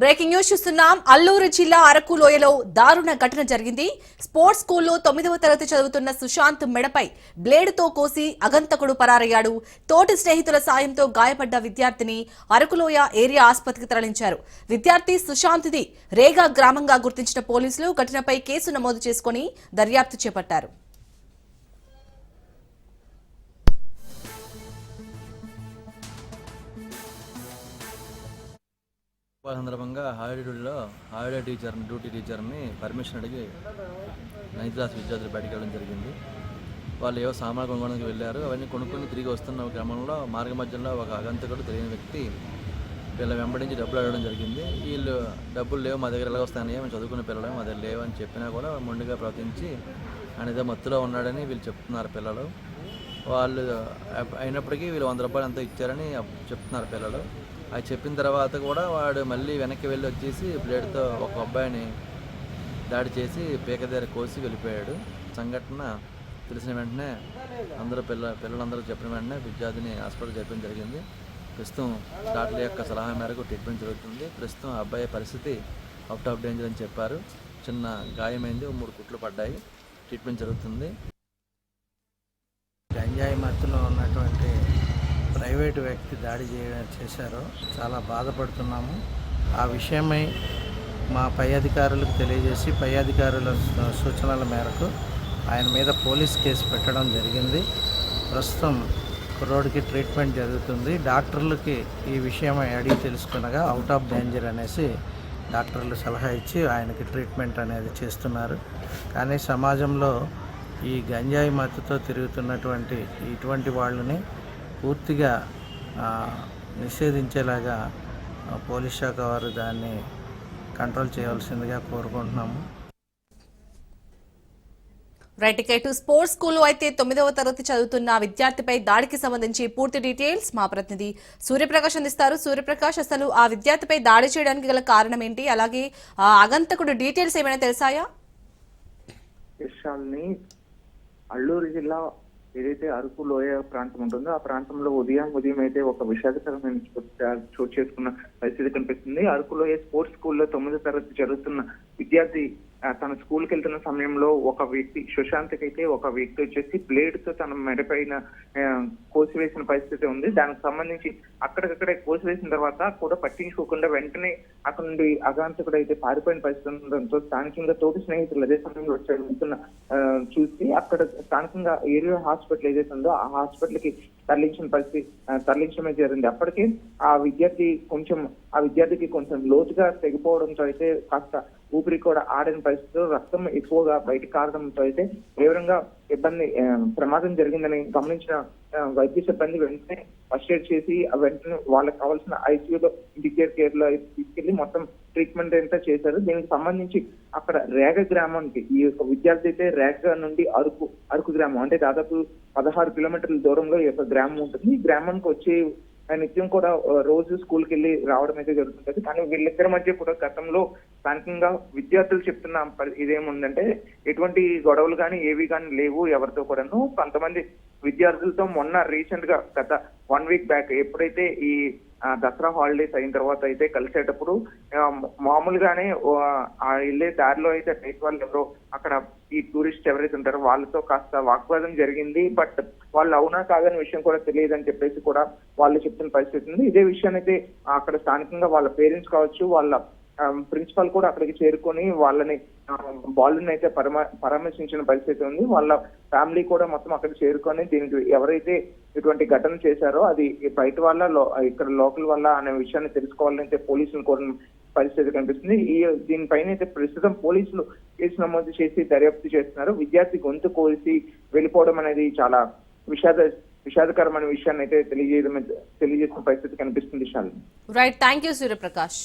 Breaking news చూస్తున్నాం. అల్లూరు జిల్లా అరకు లోయలో దారుణ ఘటన జరిగింది. స్పోర్ట్స్ స్కూల్లో తొమ్మిదవ తరగతి చదువుతున్న సుశాంత్ మెడపై బ్లేడుతో కోసి అగంతకుడు పరారయ్యాడు. తోటి స్నేహితుల సాయంతో గాయపడ్డ విద్యార్థిని అరకులోయ ఏరియా ఆసుపత్రికి తరలించారు. విద్యార్థి సుశాంత్ది రేగా గ్రామంగా గుర్తించిన పోలీసులు ఘటనపై కేసు నమోదు చేసుకుని దర్యాప్తు చేపట్టారు. సందర్భంగా హాలిడే డ్యూటీలో హాలిడే టీచర్ డ్యూటీ టీచర్ని పర్మిషన్ అడిగి నైన్త్ క్లాస్ విద్యార్థులు బయటకు వెళ్ళడం జరిగింది. వాళ్ళు ఏవో సామాన్లు కొనుక్కోవడానికి వెళ్ళారు. అవన్నీ కొనుక్కొని తిరిగి వస్తున్న క్రమంలో మార్గ మధ్యలో ఒక అగంతకుడు తెలియని వ్యక్తి వీళ్ళ వెంబడించి డబ్బులు అడగడం జరిగింది. వీళ్ళు డబ్బులు లేవు మా దగ్గర ఎలా వస్తాయని మేము చదువుకున్న పిల్లలు మా దగ్గర లేవు అని చెప్పినా కూడా మొండిగా ప్రవర్తించి ఆయన ఏదో మత్తులో ఉన్నాడని వీళ్ళు చెప్తున్నారు పిల్లలు. వాళ్ళు అయినప్పటికీ వీళ్ళు వంద రూపాయలు అంతా ఇచ్చారని చెప్తున్నారు పిల్లలు. అది చెప్పిన తర్వాత కూడా వాడు మళ్ళీ వెనక్కి వెళ్ళి వచ్చేసి బ్లేడ్తో ఒక అబ్బాయిని దాడి చేసి పీక దగ్గర కోసి వెళ్ళిపోయాడు. సంఘటన తెలిసిన వెంటనే అందరూ పిల్ల పిల్లలందరూ చెప్పిన వెంటనే విద్యార్థిని హాస్పిటల్ చెప్పడం జరిగింది. ప్రస్తుతం డాక్టర్ల యొక్క సలహా మేరకు ట్రీట్మెంట్ జరుగుతుంది. ప్రస్తుతం అబ్బాయి పరిస్థితి అవుట్ ఆఫ్ డేంజర్ అని చెప్పారు. చిన్న గాయమైంది. మూడు కుట్లు పడ్డాయి. ట్రీట్మెంట్ జరుగుతుంది. గంజాయి మత్తులో ఉన్నటువంటి ప్రైవేటు వ్యక్తి దాడి చేయడం చేశారో చాలా బాధపడుతున్నాము. ఆ విషయమై మా పై అధికారులకు తెలియజేసి పై అధికారుల సూచనల మేరకు ఆయన మీద పోలీస్ కేసు పెట్టడం జరిగింది. ప్రస్తుతం కుర్రోడికి ట్రీట్మెంట్ జరుగుతుంది. డాక్టర్లకి ఈ విషయమై అడిగి తెలుసుకునగా అవుట్ ఆఫ్ డేంజర్ అనేసి డాక్టర్లు సలహా ఇచ్చి ఆయనకి ట్రీట్మెంట్ అనేది చేస్తున్నారు. కానీ సమాజంలో ఈ గంజాయి మత్తుతో తిరుగుతున్నటువంటి ఇటువంటి వాళ్ళని పూర్తిగా ఆ, నిషేధించేలాగా పోలీస్ శాఖ వారు దాన్ని కంట్రోల్ చేయవలసిందిగా కోరుకుంటున్నాము. రైట్ ఇక ఇటు స్పోర్ట్స్ స్కూల్లో అయితే తొమ్మిదవ తరగతి చదువుతున్న విద్యార్థిపై దాడికి సంబంధించి పూర్తి డీటెయిల్స్ మా ప్రతినిధి సూర్యప్రకాష్ అందిస్తారు. సూర్యప్రకాష్ అసలు ఆ విద్యార్థిపై దాడి చేయడానికి గల కారణం ఏంటి? అలాగే ఆ అగంతకుడు డీటెయిల్స్ ఏమైనా తెలుసాయా? అల్లూరు జిల్లా ఏదైతే అరకు లోయ ప్రాంతం ఉంటుందో ఆ ప్రాంతంలో ఉదయం ఉదయం అయితే ఒక విషాదకరమైన చోటు- చోటు చేసుకున్న పరిస్థితి కనిపిస్తుంది. అరకు లోయ స్పోర్ట్స్ స్కూల్లో తొమ్మిదో తరగతి జరుగుతున్న విద్యార్థి తన స్కూల్కి వెళ్తున్న సమయంలో ఒక వ్యక్తి సుశాంత్కి అయితే ఒక వ్యక్తి వచ్చేసి బ్లేడ్తో తన మెడపైన కోసివేసిన పరిస్థితి ఉంది. దానికి సంబంధించి అక్కడికక్కడే కోసివేసిన తర్వాత కూడా పట్టించుకోకుండా వెంటనే అక్కడ నుండి అగాంతకుడు అయితే పారిపోయిన పరిస్థితి ఉండడంతో స్థానికంగా తోటి స్నేహితులు అదే సమయంలో వచ్చి వెళ్తున్న చూసి అక్కడ స్థానికంగా ఏరియా హాస్పిటల్ ఏదైతే ఉందో ఆ హాస్పిటల్కి తరలించిన పరిస్థితి తరలించడమే జరిగింది. అప్పటికే ఆ విద్యార్థి కొంచెం ఆ విద్యార్థికి కొంచెం లోతుగా తెగిపోవడంతో అయితే కాస్త ఊపిరి కూడా ఆడని పరిస్థితుల్లో రక్తం ఎక్కువగా బయటికి కారడంతో అయితే తీవ్రంగా ఇబ్బంది ప్రమాదం జరిగిందని గమనించిన వైద్య సిబ్బంది వెంటనే ఫస్ట్ ఎయిడ్ చేసి వెంటనే వాళ్ళకి కావాల్సిన ఐసీయూలో ఇంటికేర్ కేర్లో తీసుకెళ్ళి మొత్తం ట్రీట్మెంట్ అంతా చేశారు. దీనికి సంబంధించి అక్కడ రేగ గ్రామానికి ఈ యొక్క విద్యార్థి అయితే రేగ నుండి అరకు అరకు గ్రామం అంటే దాదాపు పదహారు కిలోమీటర్ల దూరంలో ఈ యొక్క గ్రామం ఉంటుంది. ఈ గ్రామానికి వచ్చే నిత్యం కూడా రోజు స్కూల్కి వెళ్ళి రావడం అయితే జరుగుతుంది కానీ వీళ్ళిద్దరి మధ్య కూడా గతంలో స్థానికంగా విద్యార్థులు చెప్తున్న పరి- ఇదేముందంటే ఎటువంటి గొడవలు కానీ ఏవి కానీ లేవు ఎవరితో కూడాను. కొంతమంది విద్యార్థులతో మొన్న రీసెంట్గా గత వన్ వీక్ బ్యాక్ ఎప్పుడైతే ఈ దసరా హాలిడేస్ అయిన తర్వాత అయితే కలిసేటప్పుడు మామూలుగానే ఆ వెళ్ళే దారిలో అయితే రైతు వాళ్ళు ఎవరో అక్కడ ఈ టూరిస్ట్ ఎవరైతే ఉంటారో వాళ్ళతో కాస్త వాగ్వాదం జరిగింది. బట్ వాళ్ళు అవునా కాదని విషయం కూడా తెలియదని చెప్పేసి కూడా వాళ్ళు చెప్తున్న పరిస్థితి ఉంది. ఇదే విషయాన్ని అయితే అక్కడ స్థానికంగా వాళ్ళ పేరెంట్స్ కావచ్చు వాళ్ళ Um, ప్రిన్సిపాల్ కూడా అక్కడికి చేరుకొని వాళ్ళని బాలుని అయితే పరమ పరామర్శించిన పరిస్థితి ఉంది. వాళ్ళ ఫ్యామిలీ కూడా మొత్తం అక్కడ చేరుకొని దీనికి ఎవరైతే ఇటువంటి ఘటన చేశారో అది బయట వాళ్ళ ఇక్కడ లోకల్ వల్ల అనే విషయాన్ని తెలుసుకోవాలని అయితే పోలీసులు కోరిన పరిస్థితి కనిపిస్తుంది. ఈ దీనిపైన అయితే ప్రస్తుతం పోలీసులు కేసు నమోదు చేసి దర్యాప్తు చేస్తున్నారు. విద్యార్థి గొంతు కోల్చి వెళ్ళిపోవడం అనేది చాలా విషాద విషాదకరమైన విషయాన్ని అయితే తెలియజేయడం తెలియజేసిన పరిస్థితి కనిపిస్తుంది రైట్ థ్యాంక్ యూ సూర్యప్రకాష్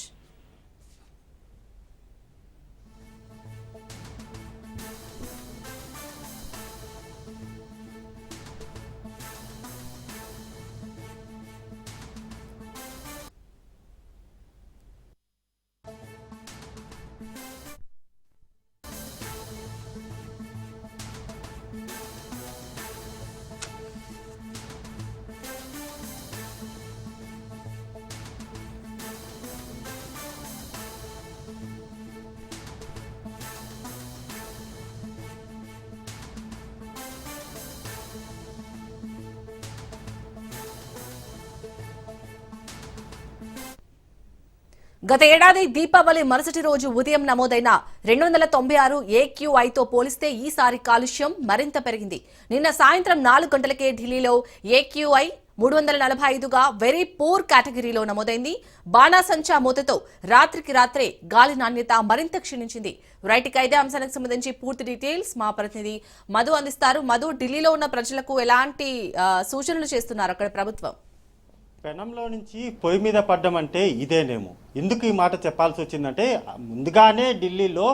గత ఏడాది దీపావళి మరుసటి రోజు ఉదయం నమోదైన రెండు వందల తొంభై ఆరు ఏక్యూఐతో పోలిస్తే ఈసారి కాలుష్యం మరింత పెరిగింది. నిన్న సాయంత్రం నాలుగు గంటలకే ఢిల్లీలో ఏక్యూఐ మూడు వందల నలభై ఐదుగా వెరీ పూర్ కేటగిరీలో నమోదైంది. బాణాసంచా మూతతో రాత్రికి రాత్రే గాలి నాణ్యత మరింత క్షీణించింది. రైట్కి అయితే అంశానికి సంబంధించి పూర్తి డీటెయిల్స్ మా ప్రతినిధి మధు అందిస్తారు. మధు ఢిల్లీలో ఉన్న ప్రజలకు ఎలాంటి సూచనలు చేస్తున్నారు అక్కడ ప్రభుత్వం? పెనంలో నుంచి పొయ్యి మీద పడ్డం అంటే ఇదేనేమో. ఎందుకు ఈ మాట చెప్పాల్సి వచ్చిందంటే ముందుగానే ఢిల్లీలో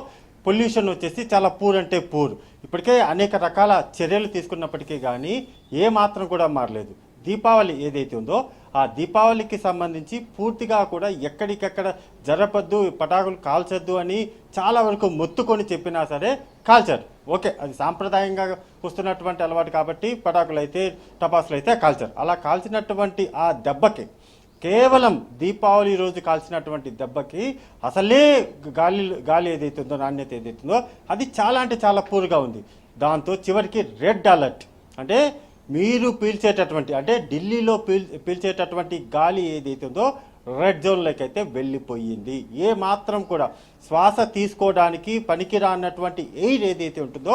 పొల్యూషన్ వచ్చేసి చాలా పూర్ అంటే పూర్. ఇప్పటికే అనేక రకాల చర్యలు తీసుకున్నప్పటికీ కానీ ఏ మాత్రం కూడా మారలేదు. దీపావళి ఏదైతే ఉందో ఆ దీపావళికి సంబంధించి పూర్తిగా కూడా ఎక్కడికెక్కడ జరపద్దు పటాకులు కాల్చొద్దు అని చాలా వరకు మొత్తుకొని చెప్పినా సరే కాల్చారు. ఓకే అది సాంప్రదాయంగా వస్తున్నటువంటి అలవాటు కాబట్టి పటాకులు అయితే టపాసులు అయితే కాల్చారు. అలా కాల్చినటువంటి ఆ దెబ్బకి కేవలం దీపావళి రోజు కాల్చినటువంటి దెబ్బకి అసలే గాలి గాలి ఏదైతుందో నాణ్యత ఏదైతుందో అది చాలా అంటే చాలా పూర్గా ఉంది. దాంతో చివరికి రెడ్ అలర్ట్. అంటే మీరు పీల్చేటటువంటి అంటే ఢిల్లీలో పీల్ పీల్చేటటువంటి గాలి ఏదైతే ఉందో రెడ్ జోన్లోకి అయితే వెళ్ళిపోయింది. ఏ మాత్రం కూడా శ్వాస తీసుకోవడానికి పనికిరానటువంటి ఎయిర్ ఏదైతే ఉంటుందో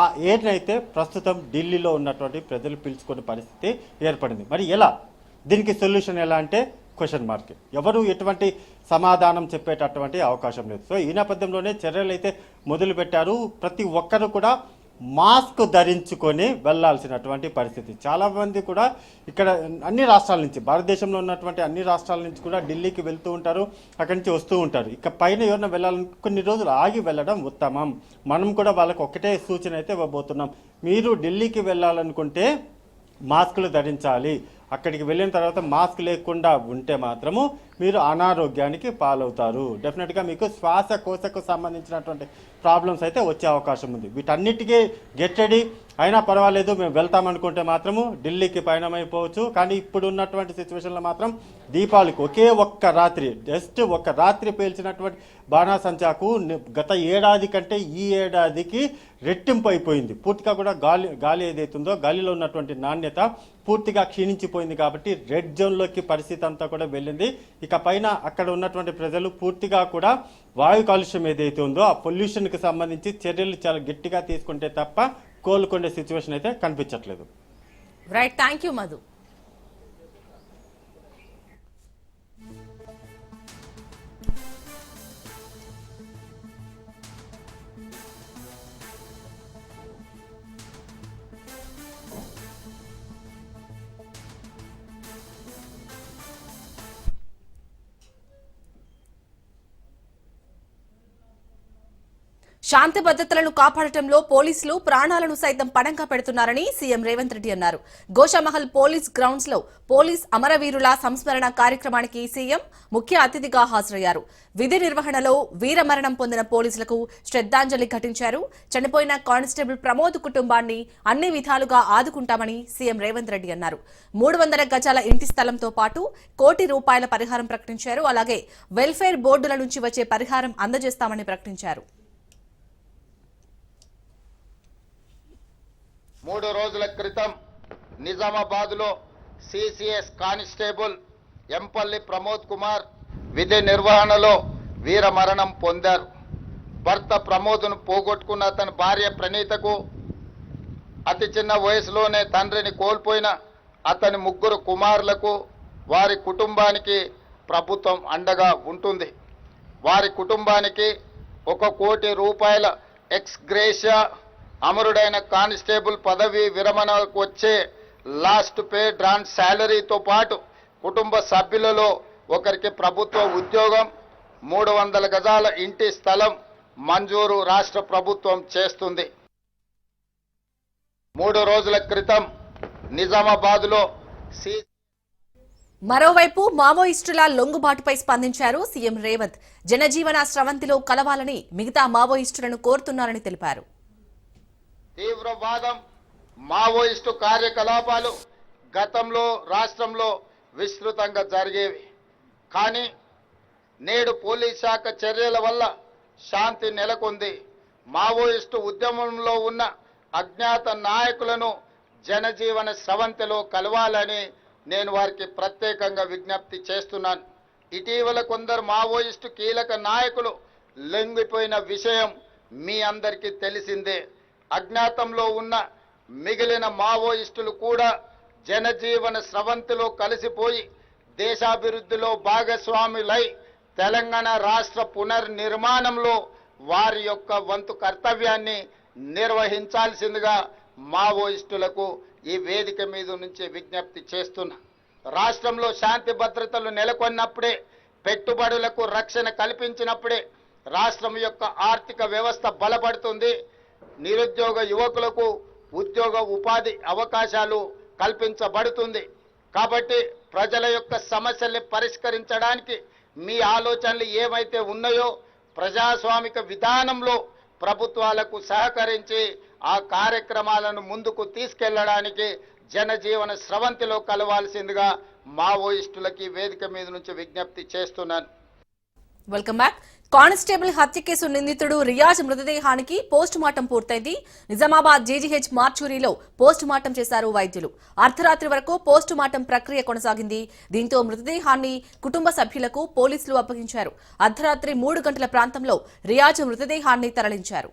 ఆ ఎయిర్ని అయితే ప్రస్తుతం ఢిల్లీలో ఉన్నటువంటి ప్రజలు పీల్చుకునే పరిస్థితి ఏర్పడింది. మరి ఎలా? దీనికి సొల్యూషన్ ఎలా అంటే క్వశ్చన్ మార్క్. ఎవరు ఎటువంటి సమాధానం చెప్పేటటువంటి అవకాశం లేదు. సో ఈ నేపథ్యంలోనే చర్యలు అయితే మొదలుపెట్టారు. ప్రతి ఒక్కరు కూడా మాస్క్ ధరించుకొని వెళ్ళాల్సినటువంటి పరిస్థితి. చాలామంది కూడా ఇక్కడ అన్ని రాష్ట్రాల నుంచి భారతదేశంలో ఉన్నటువంటి అన్ని రాష్ట్రాల నుంచి కూడా ఢిల్లీకి వెళ్తూ ఉంటారు అక్కడి నుంచి వస్తూ ఉంటారు. ఇక పైన ఎవరైనా వెళ్ళాలని కొన్ని రోజులు ఆగి వెళ్ళడం ఉత్తమం. మనం కూడా వాళ్ళకి ఒకటే సూచన అయితే ఇవ్వబోతున్నాం. మీరు ఢిల్లీకి వెళ్ళాలనుకుంటే మాస్కులు ధరించాలి. అక్కడికి వెళ్ళిన తర్వాత మాస్క్ లేకుండా ఉంటే మాత్రము మీరు అనారోగ్యానికి పాలవుతారు. డెఫినెట్గా మీకు శ్వాసకోశకు సంబంధించినటువంటి ప్రాబ్లమ్స్ అయితే వచ్చే అవకాశం ఉంది. వీటన్నిటికీ గెట్ రెడీ అయినా పర్వాలేదు మేము వెళ్తామనుకుంటే మాత్రము ఢిల్లీకి పయనమైపోవచ్చు. కానీ ఇప్పుడు ఉన్నటువంటి సిచ్యువేషన్లో మాత్రం దీపావళికి ఒకే ఒక్క రాత్రి జస్ట్ ఒక రాత్రి పేల్చినటువంటి బాణాసంచాకు గత ఏడాది కంటే ఈ ఏడాదికి రెట్టింపు అయిపోయింది. పూర్తిగా కూడా గాలి గాలి ఏదైతుందో గాలిలో ఉన్నటువంటి నాణ్యత పూర్తిగా క్షీణించిపోయింది కాబట్టి రెడ్ జోన్లోకి పరిస్థితి అంతా కూడా వెళ్ళింది. ఇక పైన అక్కడ ఉన్నటువంటి ప్రజలు పూర్తిగా కూడా వాయు కాలుష్యం ఏదైతే ఉందో ఆ పొల్యూషన్కి సంబంధించి చర్యలు చాలా గట్టిగా తీసుకుంటే తప్ప కోలుకునే సిచ్యువేషన్ అయితే కనిపించట్లేదు. రైట్ థ్యాంక్ యూ మధు శాంతి భద్రతలను కాపాడటంలో పోలీసులు ప్రాణాలను సైతం పణంగా పెడుతున్నారని సీఎం రేవంత్ రెడ్డి అన్నారు. గోషామహల్ పోలీస్ గ్రౌండ్స్లో పోలీస్ అమరవీరుల సంస్మరణ కార్యక్రమానికి సీఎం ముఖ్య అతిథిగా హాజరయ్యారు. విధి నిర్వహణలో వీరమరణం పొందిన పోలీసులకు శ్రద్ధాంజలి ఘటించారు. చనిపోయిన కానిస్టేబుల్ ప్రమోద్ కుటుంబాన్ని అన్ని విధాలుగా ఆదుకుంటామని సీఎం రేవంత్ రెడ్డి అన్నారు. మూడు వందల గజాల ఇంటి స్థలంతో పాటు కోటి రూపాయల పరిహారం ప్రకటించారు. అలాగే వెల్ఫేర్ బోర్డుల నుంచి వచ్చే పరిహారం అందజేస్తామని ప్రకటించారు. మూడు రోజుల క్రితం నిజామాబాద్లో సిసిఎస్ కానిస్టేబుల్ ఎంపల్లి ప్రమోద్ కుమార్ విధి నిర్వహణలో వీర మరణం పొందారు. భర్త ప్రమోద్ను పోగొట్టుకున్న అతని భార్య ప్రణీతకు అతి చిన్న వయసులోనే తండ్రిని కోల్పోయిన అతని ముగ్గురు కుమారులకు వారి కుటుంబానికి ప్రభుత్వం అండగా ఉంటుంది. వారి కుటుంబానికి ఒక కోటి రూపాయల ఎక్స్ గ్రేషియా అమరుడైన కానిస్టేబుల్ పదవి విరమణకు వచ్చే లాస్ట్ పే డ్రాన్ శాలరీతో పాటు కుటుంబ సభ్యులలో ఒకరికి ప్రభుత్వ ఉద్యోగం మూడు వందల గజాల ఇంటి స్థలం మంజూరు రాష్ట్ర ప్రభుత్వం చేస్తుంది. మూడు రోజుల క్రితం నిజామాబాద్లో సి మరోవైపు మావోయిస్టుల లొంగుబాటుపై స్పందించారు సీఎం రేవంత్. జనజీవన స్రవంతిలో కలవాలని మిగతా మావోయిస్టులను కోరుతున్నారని తెలిపారు. తీవ్రవాదం మావోయిస్టు కార్యకలాపాలు గతంలో రాష్ట్రంలో విస్తృతంగా జరిగేవి. కానీ నేడు పోలీస్ శాఖ చర్యల వల్ల శాంతి నెలకొంది. మావోయిస్టు ఉద్యమంలో ఉన్న అజ్ఞాత నాయకులను జనజీవన సవంతిలో కలవాలని నేను వారికి ప్రత్యేకంగా విజ్ఞప్తి చేస్తున్నాను. ఇటీవల కొందరు మావోయిస్టు కీలక నాయకులు లొంగిపోయిన విషయం మీ అందరికీ తెలిసిందే. అజ్ఞాతంలో ఉన్న మిగిలిన మావోయిస్టులు కూడా జనజీవన స్రవంతిలో కలిసిపోయి దేశాభివృద్ధిలో భాగస్వాములై తెలంగాణ రాష్ట్ర పునర్నిర్మాణంలో వారి యొక్క వంతు కర్తవ్యాన్ని నిర్వహించాల్సిందిగా మావోయిస్టులకు ఈ వేదిక మీద నుంచి విజ్ఞప్తి చేస్తున్నా. రాష్ట్రంలో శాంతి భద్రతలు నెలకొన్నప్పుడే పెట్టుబడులకు రక్షణ కల్పించినప్పుడే రాష్ట్రం యొక్క ఆర్థిక వ్యవస్థ బలపడుతుంది. నిరుద్యోగ యువకులకు ఉద్యోగ ఉపాధి అవకాశాలు కల్పించబడుతుంది. కాబట్టి ప్రజల యొక్క సమస్యల్ని పరిష్కరించడానికి మీ ఆలోచనలు ఏమైతే ఉన్నాయో ప్రజాస్వామిక విధానంలో ప్రభుత్వాలకు సహకరించి ఆ కార్యక్రమాలను ముందుకు తీసుకెళ్ళడానికి జనజీవన స్రవంతిలో కలవాల్సిందిగా మావోయిస్టులకి వేదిక మీద నుంచి విజ్ఞప్తి చేస్తున్నాను. వెల్కమ్ బ్యాక్ కానిస్టేబుల్ హత్య కేసు నిందితుడు రియాజ్ మృతదేహానికి పోస్ట్ మార్టం పూర్తయింది. నిజామాబాద్ జీజీహెచ్ మార్చూరిలో పోస్ట్ మార్టం చేశారు వైద్యులు. అర్ధరాత్రి వరకు పోస్ట్ మార్టం ప్రక్రియ కొనసాగింది. దీంతో మృతదేహాన్ని కుటుంబ సభ్యులకు పోలీసులు అప్పగించారు. అర్ధరాత్రి మూడు గంటల ప్రాంతంలో రియాజ్ మృతదేహాన్ని తరలించారు.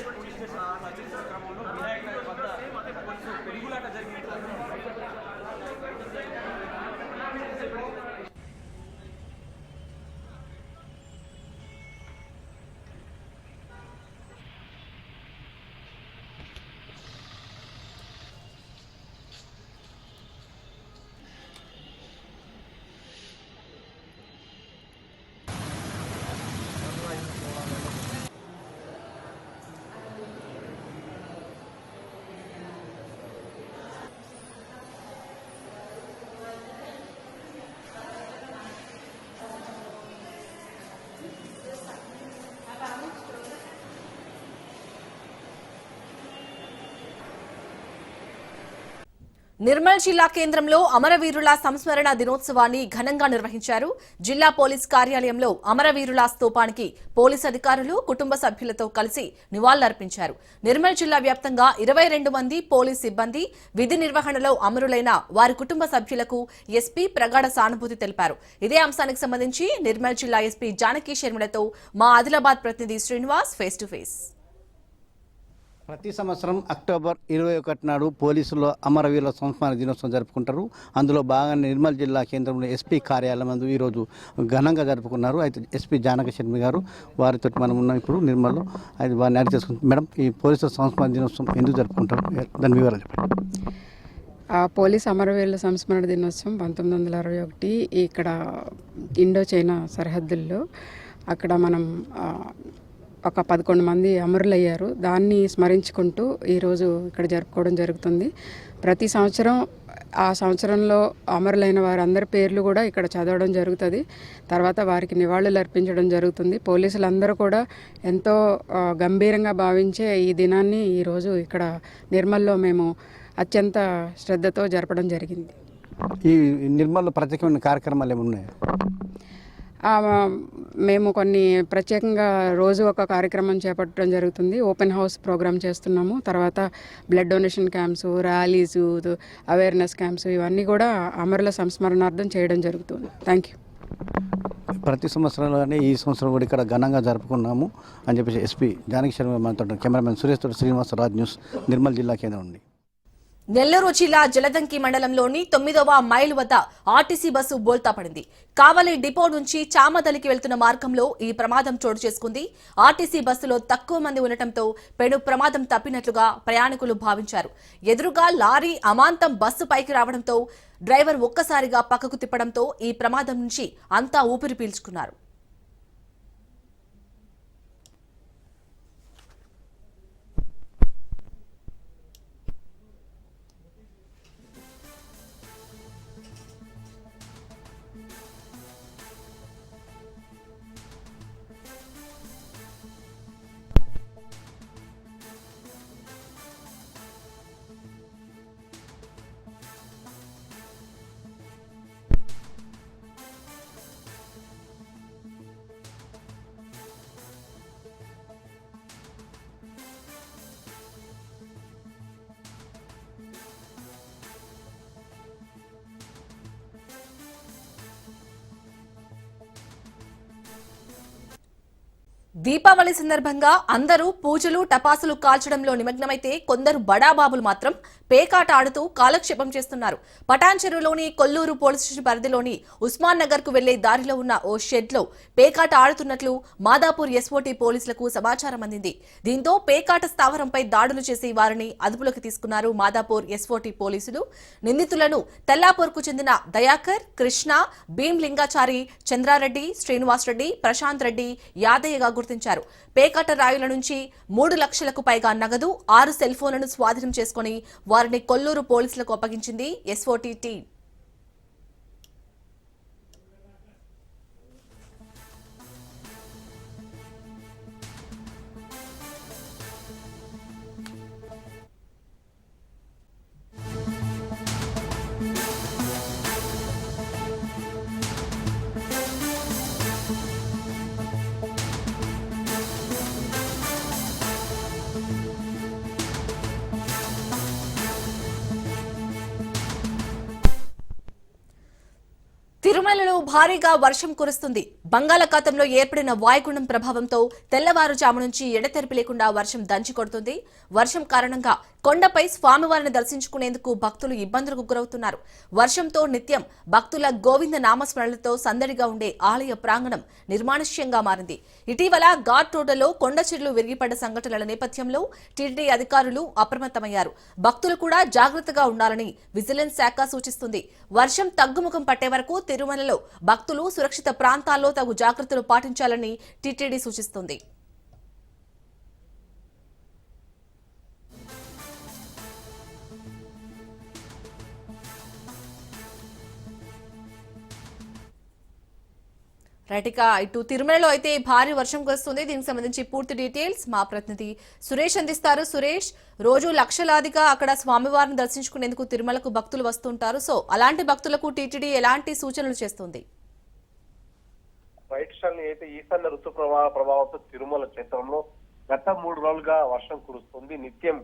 నిర్మల్ జిల్లా కేంద్రంలో అమరవీరుల సంస్మరణ దినోత్సవాన్ని ఘనంగా నిర్వహించారు. జిల్లా పోలీస్ కార్యాలయంలో అమరవీరుల స్తూపానికి పోలీస్ అధికారులు కుటుంబ సభ్యులతో కలిసి నివాళులర్పించారు. నిర్మల్ జిల్లా వ్యాప్తంగా ఇరవై రెండు మంది పోలీస్ సిబ్బంది విధి నిర్వహణలో అమరులైన వారి కుటుంబ సభ్యులకు ఎస్పీ ప్రగాఢ సానుభూతి తెలిపారు. ఇదే అంశానికి సంబంధించి నిర్మల్ జిల్లా ఎస్పీ జానకి శర్మలతో మా ఆదిలాబాద్ ప్రతినిధి శ్రీనివాస్ ఫేస్ టు ఫేస్. ప్రతి సంవత్సరం అక్టోబర్ ఇరవై ఒకటి నాడు పోలీసులు అమరవీరుల సంస్మరణ దినోత్సవం జరుపుకుంటారు. అందులో భాగంగా నిర్మల్ జిల్లా కేంద్రంలో ఎస్పీ కార్యాలయం నందు ఈరోజు ఘనంగా జరుపుకున్నారు. అయితే ఎస్పీ జానక శర్మి గారు వారితో మనం ఉన్నాం ఇప్పుడు నిర్మల్లో. అది వారిని అడిగి తెలుసుకుంటాం మేడం ఈ పోలీసుల సంస్మరణ దినోత్సవం ఎందుకు జరుపుకుంటారు? దాని వివరాలు చెప్పండి. ఆ పోలీస్ అమరవీరుల సంస్మరణ దినోత్సవం పంతొమ్మిది వందల అరవై ఒకటి ఇక్కడ ఇండో చైనా సరిహద్దుల్లో. అక్కడ మనం ఒక పదకొండు మంది అమరులయ్యారు. దాన్ని స్మరించుకుంటూ ఈరోజు ఇక్కడ జరుపుకోవడం జరుగుతుంది. ప్రతి సంవత్సరం ఆ సంవత్సరంలో అమరులైన వారందరి పేర్లు కూడా ఇక్కడ చదవడం జరుగుతుంది. తర్వాత వారికి నివాళులు అర్పించడం జరుగుతుంది. పోలీసులందరూ కూడా ఎంతో గంభీరంగా భావించే ఈ దినాన్ని ఈరోజు ఇక్కడ నిర్మల్లో మేము అత్యంత శ్రద్ధతో జరపడం జరిగింది. ఈ నిర్మల్లో ప్రత్యేకమైన కార్యక్రమాలు ఏమి ఉన్నాయి మేము కొన్ని ప్రత్యేకంగా రోజు ఒక కార్యక్రమం చేపట్టడం జరుగుతుంది. ఓపెన్ హౌస్ ప్రోగ్రామ్ చేస్తున్నాము. తర్వాత blood donation camps rallies awareness camps ఇవన్నీ కూడా అమరుల సంస్మరణార్థం చేయడం జరుగుతుంది. థ్యాంక్ యూ ప్రతి సంవత్సరంలోనే ఈ సంవత్సరం కూడా ఇక్కడ ఘనంగా జరుపుకున్నాము అని చెప్పేసి ఎస్పీ జానకి శర్మ మనతో కెమెరామెన్ సురేష్ తోటి శ్రీనివాస రాజ్ న్యూస్ నిర్మల్ జిల్లా కేంద్రం నుండి. నెల్లూరు జిల్లా జలదంకి మండలంలోని తొమ్మిదవ మైల్ వద్ద ఆర్టీసీ బస్సు బోల్తా పడింది. కావలి డిపో నుంచి చామదలికి వెళ్తున్న మార్గంలో ఈ ప్రమాదం చోటు చేసుకుంది. ఆర్టీసీ బస్సులో తక్కువ మంది ఉండటంతో పెను ప్రమాదం తప్పినట్లుగా ప్రయాణికులు భావించారు. ఎదురుగా లారీ అమాంతం బస్సు పైకి రావడంతో డ్రైవర్ ఒక్కసారిగా పక్కకు తిప్పడంతో ఈ ప్రమాదం నుంచి అంతా ఊపిరి పీల్చుకున్నారు. దీపావళి సందర్భంగా అందరూ పూజలు టపాసులు కాల్చడంలో నిమగ్నమైతే కొందరు బడాబాబులు మాత్రం పేకాట ఆడుతూ కాలక్షేపం చేస్తున్నారు. పటాన్ చెరువులోని కొల్లూరు పోలీస్ స్టేషన్ పరిధిలోని ఉస్మాన్ నగర్కు వెళ్ళే దారిలో ఉన్న ఓ షెడ్లో పేకాట ఆడుతున్నట్లు మాదాపూర్ ఎస్ఓటీ పోలీసులకు సమాచారం అందింది. దీంతో పేకాట స్థావరంపై దాడులు చేసి వారిని అదుపులోకి తీసుకున్నారు మాదాపూర్ ఎస్ఓటీ పోలీసులు. నిందితులను తెల్లాపూర్కు చెందిన దయాకర్ కృష్ణ భీం లింగాచారి చంద్రారెడ్డి శ్రీనివాస్ రెడ్డి ప్రశాంత్ రెడ్డి యాదయ్యగా గుర్తించారు. పేకాట రాయుల నుంచి మూడు లక్షలకు పైగా నగదు ఆరు సెల్ ఫోన్లను స్వాధీనం చేసుకుని వారిని కొల్లూరు పోలీసులకు అప్పగించింది ఎస్ఓటీ టీం భారీగా వర్షం కురుస్తుంది. బంగాళాఖాతంలో ఏర్పడిన వాయుగుండం ప్రభావంతో తెల్లవారుజాము నుంచి ఎడతెరిపి లేకుండా వర్షం దంచి కొడుతుంది. వర్షం కారణంగా కొండపై స్వామివారిని దర్శించుకునేందుకు భక్తులు ఇబ్బందులకు గురవుతున్నారు. వర్షంతో నిత్యం భక్తుల గోవింద నామస్మరణలతో సందడిగా ఉండే ఆలయ ప్రాంగణం నిర్మానుష్యంగా మారింది. ఇటీవల ఘాట్ రోడ్లలో కొండ చెట్లు విరిగిపడ్డ సంఘటనల నేపథ్యంలో టీడీ అధికారులు అప్రమత్తమయ్యారు. భక్తులు కూడా జాగ్రత్తగా ఉండాలని విజిలెన్స్ శాఖ సూచిస్తుంది. వర్షం తగ్గుముఖం పట్టే వరకు తిరుమలలో భక్తులు సురక్షిత ప్రాంతాల్లో తగు జాగ్రత్తలు పాటించాలని టీటీడీ సూచిస్తుంది. రైట్ ఇక ఇటు తిరుమలలో అయితే భారీ వర్షం కురుస్తుంది. దీనికి సంబంధించి పూర్తి డీటెయిల్స్ మా ప్రతినిధి సురేష్ అందిస్తారు. సురేష్ రోజు లక్షలాదిగా అక్కడ స్వామివారిని దర్శించుకునేందుకు తిరుమలకు భక్తులు వస్తుంటారు. సో అలాంటి భక్తులకు టీటీడీ ఎలాంటి సూచనలు చేస్తుంది? రైట్ అయితే ఈశాన్య ఋతు ప్రభావ ప్రభావంతో తిరుమల క్షేత్రంలో గత మూడు రోజులుగా వర్షం కురుస్తుంది. నిత్యం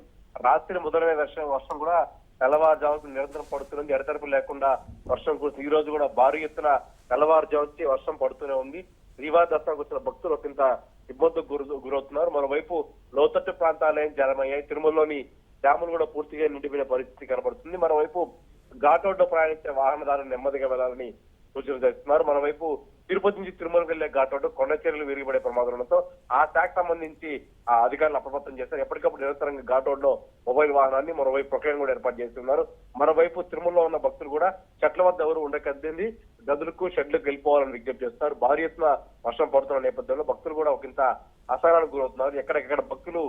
రాత్రి మొదలైన వర్షం వర్షం కూడా తెల్లవారుజాముకు నిరంతరం పడుతుంది ఎడతెరపు లేకుండా వర్షం కురుస్తుంది. ఈ రోజు కూడా భారీ ఎత్తున తెల్లవారుజామునుంచి వర్షం పడుతూనే ఉంది. శ్రీవారి దర్శనానికి వచ్చిన భక్తులు ఒకంత ఇబ్బందులకు గురి గురవుతున్నారు. మరోవైపు లోతట్టు ప్రాంతాలు జలమయ్యాయి తిరుమలలోని డ్యాములు కూడా పూర్తిగా నిండిపోయిన పరిస్థితి కనబడుతుంది. మరోవైపు ఘాట్ రోడ్డు ప్రయాణించే వాహనదారులు నెమ్మదిగా వెళ్ళాలని సూచన చేస్తున్నారు. మరోవైపు తిరుపతి నుంచి తిరుమలకు వెళ్ళే ఘాట్ రోడ్డు కొండ చర్యలు విరిగిపడే ప్రమాదం ఉండడంతో ఆ శాఖ సంబంధించి ఆ అధికారులు అప్రమత్తం చేస్తారు. ఎప్పటికప్పుడు నిరంతరంగా ఘాట్ రోడ్లో మొబైల్ వాహనాన్ని మరోవైపు ప్రొక్లైన్ కూడా ఏర్పాటు చేస్తున్నారు. మరోవైపు తిరుమలలో ఉన్న భక్తులు కూడా చెట్ల వద్ద ఎవరు ఉండకద్దింది గదులకు షెడ్లకు వెళ్ళిపోవాలని విజ్ఞప్తి చేస్తున్నారు. భారీ ఎత్తున వర్షం పడుతున్న నేపథ్యంలో భక్తులు కూడా ఒకంత అసహనానికి గురవుతున్నారు. ఎక్కడెక్కడ భక్తులు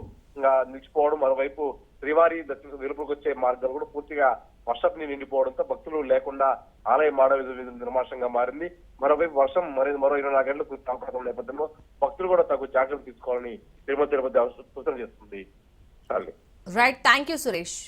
నిలిచిపోవడం మరోవైపు శ్రీవారి దర్శన వెలుపులకు వచ్చే మార్గాలు కూడా పూర్తిగా వర్షపు నీరు నిండిపోవడంతో భక్తులు లేకుండా ఆలయ మాడ నిర్మాషంగా మారింది. మరోవైపు వర్షం మరి మరో ఇరవై నాలుగు గంటలకు అవకాశం నేపథ్యంలో భక్తులు కూడా తగు జాగ్రత్త తీసుకోవాలని తిరుమల తిరుపతి సూచన చేస్తుంది. రైట్ థ్యాంక్ యూ సురేష్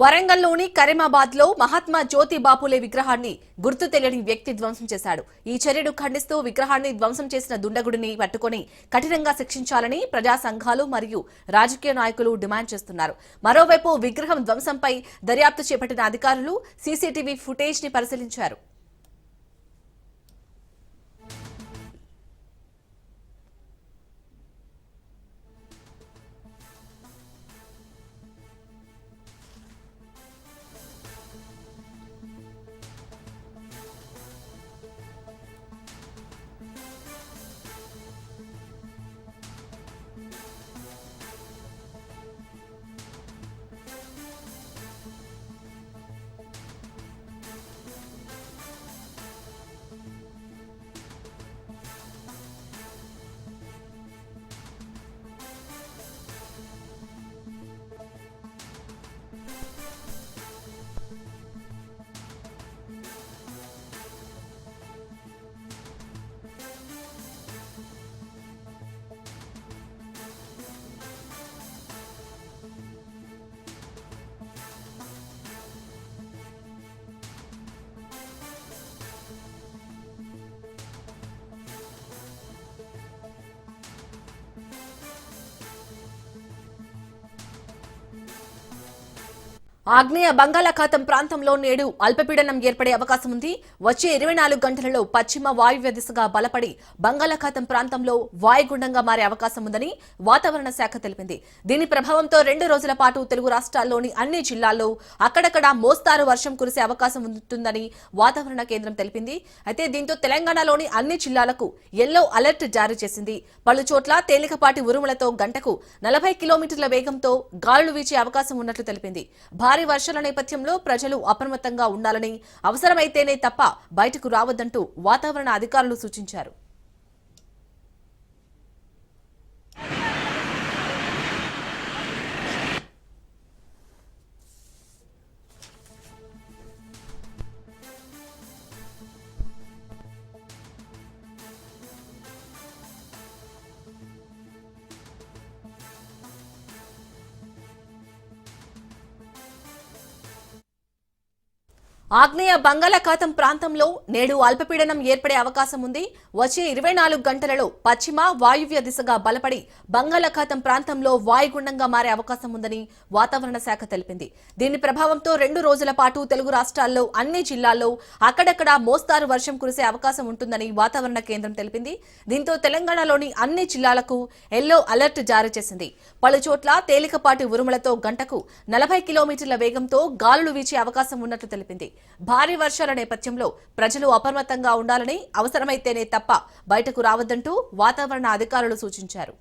వరంగల్లోని కరీమాబాద్లో మహాత్మా జ్యోతి బాపులే విగ్రహాన్ని గుర్తు తెలియని వ్యక్తి ధ్వంసం చేశాడు. ఈ చర్యను ఖండిస్తూ విగ్రహాన్ని ధ్వంసం చేసిన దుండగుడిని పట్టుకొని కఠినంగా శిక్షించాలని ప్రజా సంఘాలు మరియు రాజకీయ నాయకులు డిమాండ్ చేస్తున్నారు. మరోవైపు విగ్రహం ధ్వంసంపై దర్యాప్తు చేపట్టిన అధికారులు సీసీటీవీ ఫుటేజ్ని పరిశీలించారు. ఆగ్నేయ బంగాళాఖాతం ప్రాంతంలో నేడు అల్పపీడనం ఏర్పడే అవకాశం ఉంది. వచ్చే ఇరవై నాలుగు గంటలలో పశ్చిమ వాయువ్య దిశగా బలపడి బంగాళాఖాతం ప్రాంతంలో వాయుగుండంగా మారే అవకాశం ఉందని వాతావరణ శాఖ తెలిపింది. దీని ప్రభావంతో రెండు రోజుల పాటు తెలుగు రాష్ట్రాల్లోని అన్ని జిల్లాల్లో అక్కడక్కడ మోస్తారు వర్షం కురిసే అవకాశం ఉంటుందని వాతావరణ కేంద్రం తెలిపింది. అయితే దీంతో తెలంగాణలోని అన్ని జిల్లాలకు ఎల్లో అలర్ట్ జారీ చేసింది. పలు చోట్ల తేలికపాటి ఉరుములతో గంటకు నలభై కిలోమీటర్ల వేగంతో గాలులు వీచే అవకాశం ఉన్నట్లు తెలిపింది. భారీ వర్షాల నేపథ్యంలో ప్రజలు అప్రమత్తంగా ఉండాలని అవసరమైతేనే తప్ప బయటకు రావద్దంటూ వాతావరణ అధికారులు సూచించారు. ఆగ్నేయ బంగాళాఖాతం ప్రాంతంలో నేడు అల్పపీడనం ఏర్పడే అవకాశం ఉంది. వచ్చే ఇరవై నాలుగు గంటలలో పశ్చిమ వాయువ్య దిశగా బలపడి బంగాళాఖాతం ప్రాంతంలో వాయుగుండంగా మారే అవకాశం ఉందని వాతావరణ శాఖ తెలిపింది. దీని ప్రభావంతో రెండు రోజుల పాటు తెలుగు రాష్ట్రాల్లో అన్ని జిల్లాల్లో అక్కడక్కడ మోస్తారు వర్షం కురిసే అవకాశం ఉంటుందని వాతావరణ కేంద్రం తెలిపింది. దీంతో తెలంగాణలోని అన్ని జిల్లాలకు ఎల్లో అలర్ట్ జారీ చేసింది. పలుచోట్ల తేలికపాటి ఉరుములతో గంటకు నలభై కిలోమీటర్ల వేగంతో గాలులు వీచే అవకాశం ఉన్నట్లు తెలిపింది. భారీ వర్షాల నేపథ్యంలో ప్రజలు అప్రమత్తంగా ఉండాలని అవసరమైతేనే తప్ప బయటకు రావద్దంటూ వాతావరణ అధికారులు సూచించారు.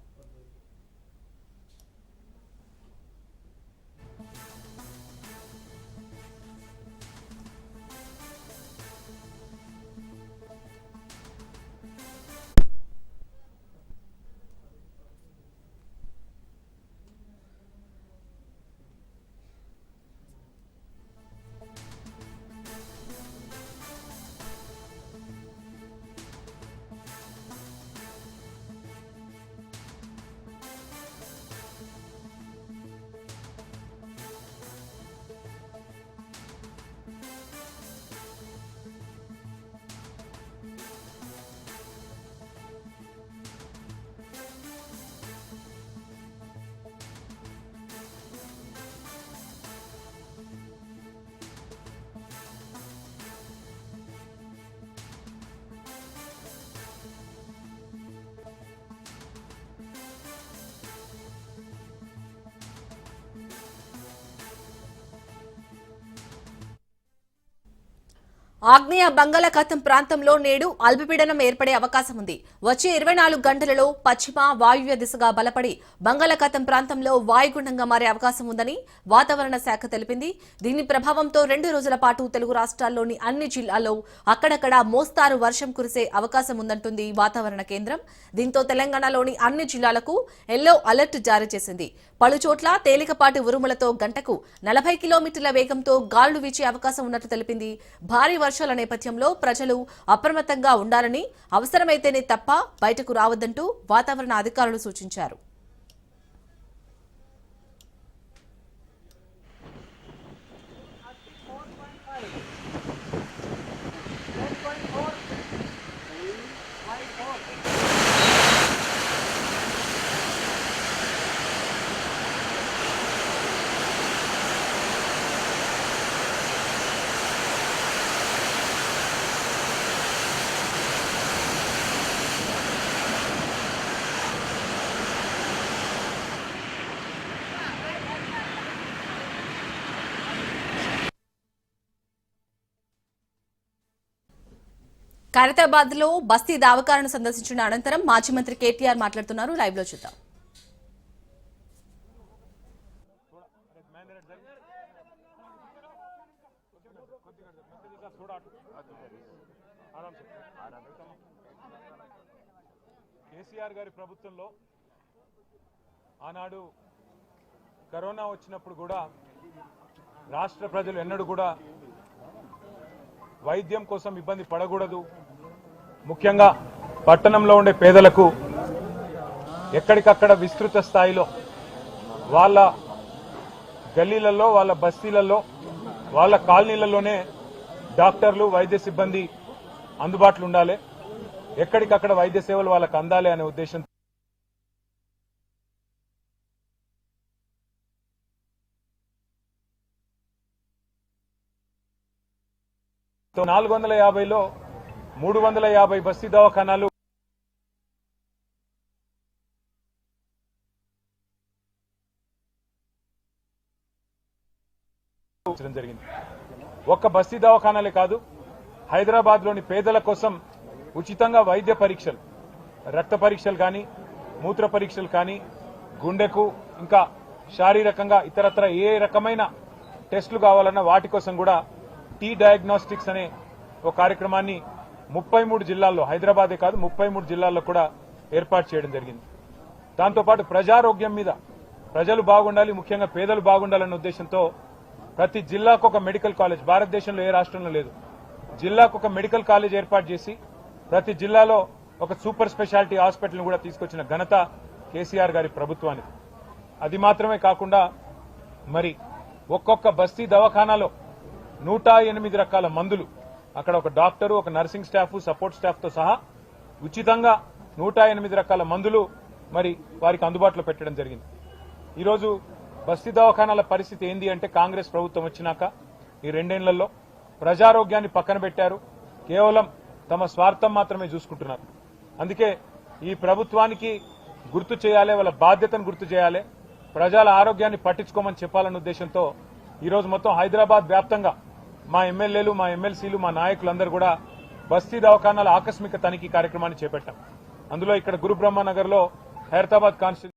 ఆగ్నేయ బంగాళాఖాతం ప్రాంతంలో నేడు అల్పపీడనం ఏర్పడే అవకాశం ఉంది. వచ్చే ఇరవై నాలుగు గంటలలో పశ్చిమ వాయువ్య దిశగా బలపడి బంగాళాఖాతం ప్రాంతంలో వాయుగుండంగా మారే అవకాశం ఉందని వాతావరణ శాఖ తెలిపింది. దీని ప్రభావంతో రెండు రోజుల పాటు తెలుగు రాష్ట్రాల్లోని అన్ని జిల్లాల్లో అక్కడక్కడ మోస్తారు వర్షం కురిసే అవకాశం ఉందంటుంది వాతావరణ కేంద్రం. దీంతో తెలంగాణలోని అన్ని జిల్లాలకు ఎల్లో అలర్ట్ జారీ చేసింది. పలు చోట్ల తేలికపాటి ఉరుములతో గంటకు నలభై కిలోమీటర్ల వేగంతో గాలులు వీచే అవకాశం ఉన్నట్లు తెలిపింది. భారీ వర్షాల నేపథ్యంలో ప్రజలు అప్రమత్తంగా ఉండాలని అవసరమైతేనే తప్ప బయటకు రావద్దంటూ వాతావరణ అధికారులు సూచించారు. ఖైరతాబాద్లో బస్తీ దావకాలను సందర్శించిన అనంతరం మాజీ మంత్రి కేటీఆర్ మాట్లాడుతున్నారు. లైవ్లో చూద్దాం. కేసీఆర్ గారి ప్రభుత్వంలో ఆనాడు కరోనా వచ్చినప్పుడు కూడా రాష్ట్ర ప్రజలు ఎన్నడూ కూడా వైద్యం కోసం ఇబ్బంది పడకూడదు. ముఖ్యంగా పట్టణంలో ఉండే పేదలకు ఎక్కడికక్కడ విస్తృత స్థాయిలో వాళ్ళ గల్లీలలో వాళ్ళ బస్తీలలో వాళ్ళ కాలనీలలోనే డాక్టర్లు వైద్య సిబ్బంది అందుబాటులో ఉండాలి. ఎక్కడికక్కడ వైద్య సేవలు వాళ్ళకు అందాలి అనే ఉద్దేశం నాలుగు వందల యాభైలో మూడు వందల యాభై బస్తీ దవాఖానాలు. జరిగింది. ఒక్క బస్తీ దవాఖానాలే కాదు హైదరాబాద్లోని పేదల కోసం ఉచితంగా వైద్య పరీక్షలు రక్త పరీక్షలు కానీ మూత్ర పరీక్షలు కానీ గుండెకు ఇంకా శారీరకంగా ఇతరత్ర ఏ రకమైన టెస్టులు కావాలన్నా వాటి కోసం కూడా టీ డయాగ్నోస్టిక్స్ అనే ఒక కార్యక్రమాన్ని ముప్పై మూడు జిల్లాల్లో హైదరాబాదే కాదు ముప్పై మూడు జిల్లాల్లో కూడా ఏర్పాటు చేయడం జరిగింది. దాంతోపాటు ప్రజారోగ్యం మీద ప్రజలు బాగుండాలి ముఖ్యంగా పేదలు బాగుండాలన్న ఉద్దేశంతో ప్రతి జిల్లాకు ఒక మెడికల్ కాలేజ్ భారతదేశంలో ఏ రాష్ట్రంలో లేదు. జిల్లాకు ఒక మెడికల్ కాలేజ్ ఏర్పాటు చేసి ప్రతి జిల్లాలో ఒక సూపర్ స్పెషాలిటీ హాస్పిటల్ కూడా తీసుకొచ్చిన ఘనత కేసీఆర్ గారి ప్రభుత్వానికి అది మాత్రమే కాకుండా మరి ఒక్కొక్క బస్తీ దవాఖానాలో నూట ఎనిమిది రకాల మందులు అక్కడ ఒక డాక్టరు ఒక నర్సింగ్ స్టాఫ్ సపోర్ట్ స్టాఫ్తో సహా ఉచితంగా నూట ఎనిమిది రకాల మందులు మరి వారికి అందుబాటులో పెట్టడం జరిగింది. ఈరోజు బస్తీ దవాఖానాల పరిస్థితి ఏంది అంటే కాంగ్రెస్ ప్రభుత్వం వచ్చినాక ఈ రెండేళ్ళలో ప్రజారోగ్యాన్ని పక్కన పెట్టారు. కేవలం తమ స్వార్థం మాత్రమే చూసుకుంటున్నారు. అందుకే ఈ ప్రభుత్వానికి గుర్తు చేయాలి వాళ్ళ బాధ్యతను గుర్తు చేయాలి. ప్రజల ఆరోగ్యాన్ని పట్టించుకోమని చెప్పాలన్న ఉద్దేశంతో ఈరోజు మొత్తం హైదరాబాద్ వ్యాప్తంగా మా ఎమ్మెల్యేలు మా ఎమ్మెల్సీలు మా నాయకులందరూ కూడా బస్తీ దవాఖానాల ఆకస్మిక తనిఖీ కార్యక్రమాన్ని చేపట్టాం. అందులో ఇక్కడ గురుబ్రహ్మనగర్లో హైదరాబాద్ కాన్స్టిట్యూ